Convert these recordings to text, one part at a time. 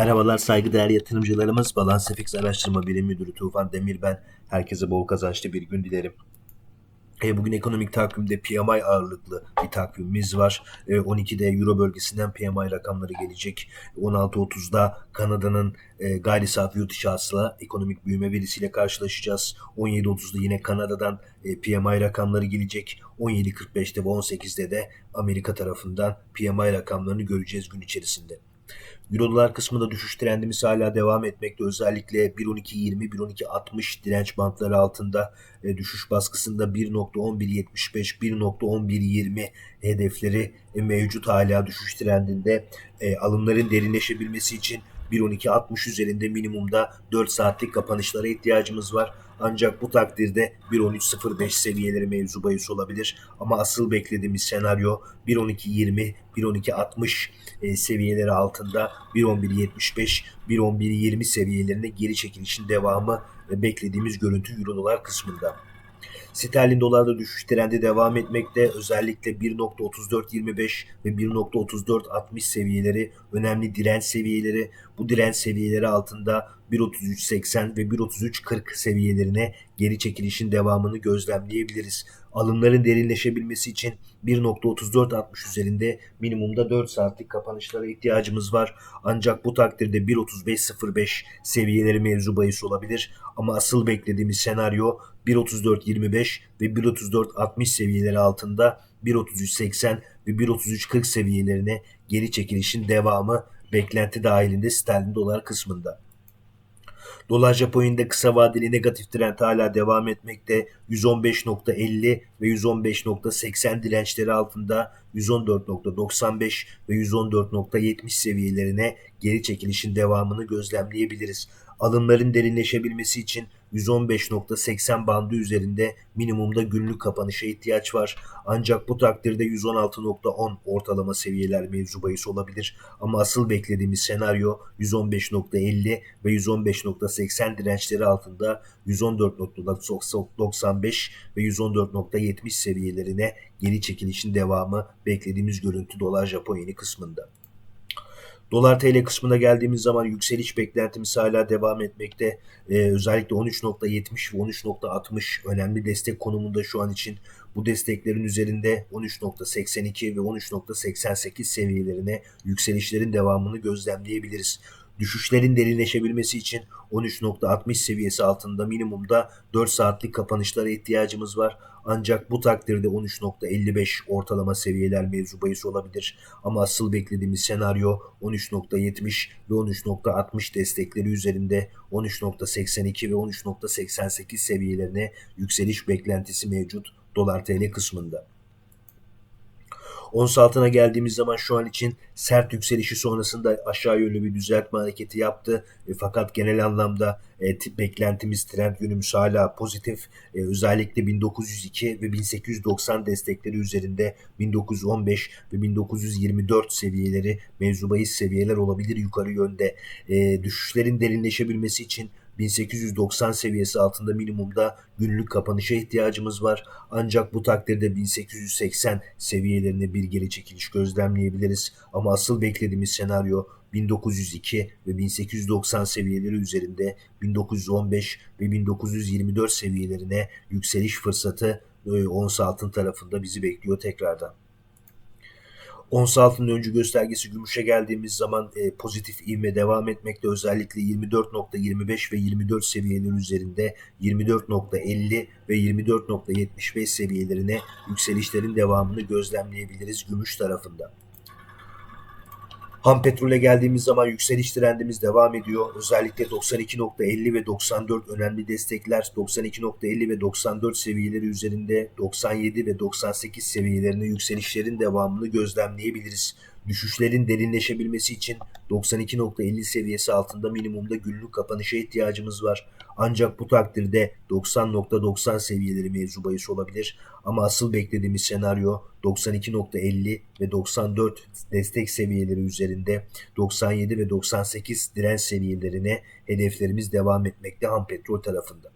Merhabalar saygıdeğer yatırımcılarımız. Balans FX Araştırma Birim Müdürü Tufan Demir ben. Herkese bol kazançlı bir gün dilerim. E, bugün ekonomik takvimde PMI ağırlıklı bir takvimimiz var. E, 12'de Euro bölgesinden PMI rakamları gelecek. 16.30'da Kanada'nın e, gayri safi yurt içi hasıla ekonomik büyüme verisiyle karşılaşacağız. 17.30'da yine Kanada'dan e, PMI rakamları gelecek. 17.45'te ve 18'de de Amerika tarafından PMI rakamlarını göreceğiz gün içerisinde. Euro dolar kısmında düşüş trendimiz hala devam etmekte. Özellikle 1.12.20, 1.12.60 direnç bantları altında e, düşüş baskısında 1.11.75, 1.11.20 hedefleri e, mevcut hala düşüş trendinde. E, alımların derinleşebilmesi için 1.12.60 üzerinde minimumda 4 saatlik kapanışlara ihtiyacımız var. Ancak bu takdirde 1.13.05 seviyeleri mevzu bahis olabilir. Ama asıl beklediğimiz senaryo 1.12.20, 1.12.60 e, seviyeleri altında 1.11.75, 1.11.20 seviyelerine geri çekilişin devamı ve beklediğimiz görüntü Euro dolar kısmında. Sterlin dolarda düşüş trendi devam etmekte. Özellikle 1.3425 ve 1.3460 seviyeleri önemli direnç seviyeleri. Bu direnç seviyeleri altında 1.3380 ve 1.3340 seviyelerine geri çekilişin devamını gözlemleyebiliriz. Alımların derinleşebilmesi için 1.3460 üzerinde minimumda 4 saatlik kapanışlara ihtiyacımız var. Ancak bu takdirde 1.3505 seviyeleri mevzu bahis olabilir. Ama asıl beklediğimiz senaryo 1.3425 ve 1.3460 seviyeleri altında 1.3380 ve 1.3340 seviyelerine geri çekilişin devamı beklenti dahilinde sterlin dolar kısmında. Dolar Japonya'da kısa vadeli negatif trend hala devam etmekte. 115.50 ve 115.80 dirençleri altında 114.95 ve 114.70 seviyelerine geri çekilişin devamını gözlemleyebiliriz. Alımların derinleşebilmesi için 115.80 bandı üzerinde minimumda günlük kapanışa ihtiyaç var. Ancak bu takdirde 116.10 ortalama seviyeler mevzu bahis olabilir. Ama asıl beklediğimiz senaryo 115.50 ve 115.80 dirençleri altında 114.95 ve 114.70 seviyelerine geri çekilişin devamı beklediğimiz görüntü dolar Japon yeni kısmında. Dolar TL kısmına geldiğimiz zaman yükseliş beklentimiz hala devam etmekte. Ee, özellikle 13.70 ve 13.60 önemli destek konumunda şu an için. Bu desteklerin üzerinde 13.82 ve 13.88 seviyelerine yükselişlerin devamını gözlemleyebiliriz. Düşüşlerin derinleşebilmesi için 13.60 seviyesi altında minimumda 4 saatlik kapanışlara ihtiyacımız var. Ancak bu takdirde 13.55 ortalama seviyeler mevzu bahis olabilir. Ama asıl beklediğimiz senaryo 13.70 ve 13.60 destekleri üzerinde 13.82 ve 13.88 seviyelerine yükseliş beklentisi mevcut dolar TL kısmında. Ons altına geldiğimiz zaman şu an için sert yükselişi sonrasında aşağı yönlü bir düzeltme hareketi yaptı. E, fakat genel anlamda e, beklentimiz trend yönümüz hala pozitif. E, özellikle 1902 ve 1890 destekleri üzerinde 1915 ve 1924 seviyeleri mevzu bahis seviyeler olabilir yukarı yönde. E, düşüşlerin derinleşebilmesi için 1890 seviyesi altında minimumda günlük kapanışa ihtiyacımız var. Ancak bu takdirde 1880 seviyelerine bir geri çekiliş gözlemleyebiliriz. Ama asıl beklediğimiz senaryo 1902 ve 1890 seviyeleri üzerinde 1915 ve 1924 seviyelerine yükseliş fırsatı e, ons altın tarafında bizi bekliyor tekrardan. Ons altının öncü göstergesi gümüşe geldiğimiz zaman e, pozitif ivme devam etmekte. Özellikle 24.25 ve 24 seviyeleri üzerinde 24.50 ve 24.75 seviyelerine yükselişlerin devamını gözlemleyebiliriz gümüş tarafında. Ham petrole geldiğimiz zaman yükseliş trendimiz devam ediyor. Özellikle 92.50 ve 94 önemli destekler 92.50 ve 94 seviyeleri üzerinde 97 ve 98 seviyelerine yükselişlerin devamını gözlemleyebiliriz. Düşüşlerin derinleşebilmesi için 92.50 seviyesi altında minimumda günlük kapanışa ihtiyacımız var. Ancak bu takdirde 90.90 seviyeleri mevzu bahis olabilir. Ama asıl beklediğimiz senaryo 92.50 ve 94 destek seviyeleri üzerinde 97 ve 98 direnç seviyelerine hedeflerimiz devam etmekte ham petrol tarafında.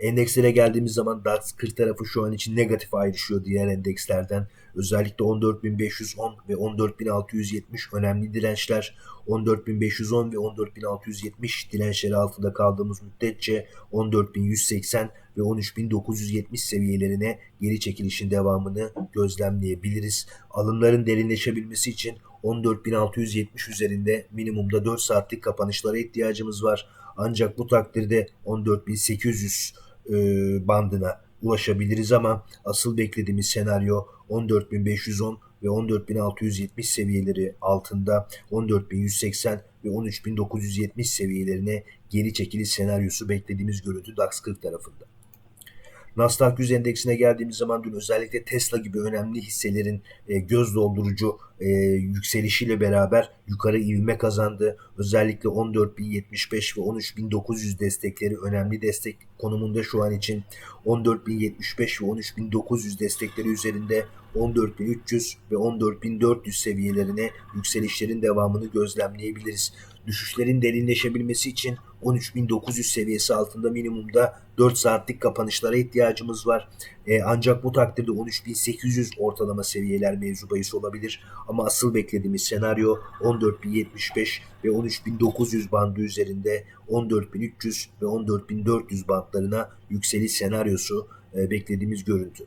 Endekslere geldiğimiz zaman DAX 40 tarafı şu an için negatif ayrışıyor diğer endekslerden. Özellikle 14.510 ve 14.670 önemli dirençler. 14.510 ve 14.670 dirençleri altında kaldığımız müddetçe 14.180 ve 13.970 seviyelerine geri çekilişin devamını gözlemleyebiliriz. Alımların derinleşebilmesi için 14.670 üzerinde minimumda 4 saatlik kapanışlara ihtiyacımız var. Ancak bu takdirde 14.800 e, bandına ulaşabiliriz ama asıl beklediğimiz senaryo 14.510 ve 14.670 seviyeleri altında 14.180 ve 13.970 seviyelerine geri çekiliş senaryosu beklediğimiz görüntü DAX 40 tarafında. Nasdaq 100 endeksine geldiğimiz zaman dün özellikle Tesla gibi önemli hisselerin e, göz doldurucu e, yükselişiyle beraber yukarı ivme kazandı. Özellikle 14.075 ve 13.900 destekleri önemli destek konumunda şu an için 14.075 ve 13.900 destekleri üzerinde 14.300 ve 14.400 seviyelerine yükselişlerin devamını gözlemleyebiliriz. Düşüşlerin derinleşebilmesi için 13.900 seviyesi altında minimumda 4 saatlik kapanışlara ihtiyacımız var. E, ancak bu takdirde 13.800 ortalama seviyeler mevzu bahis olabilir. Ama asıl beklediğimiz senaryo 14.075 ve 13.900 bandı üzerinde 14.300 ve 14.400 bandlarına yükseliş senaryosu e, beklediğimiz görüntü.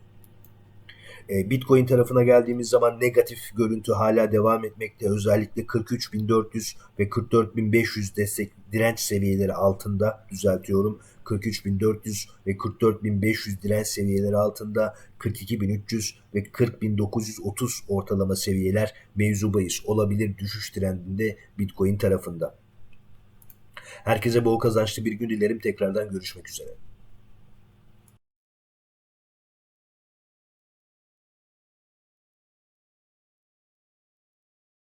E, Bitcoin tarafına geldiğimiz zaman negatif görüntü hala devam etmekte. Özellikle 43.400 ve 44.500 destek direnç seviyeleri altında düzeltiyorum. 43.400 ve 44.500 direnç seviyeleri altında 42.300 ve 40.930 ortalama seviyeler mevzu bahis olabilir düşüş trendinde Bitcoin tarafında. Herkese bol kazançlı bir gün dilerim. Tekrardan görüşmek üzere.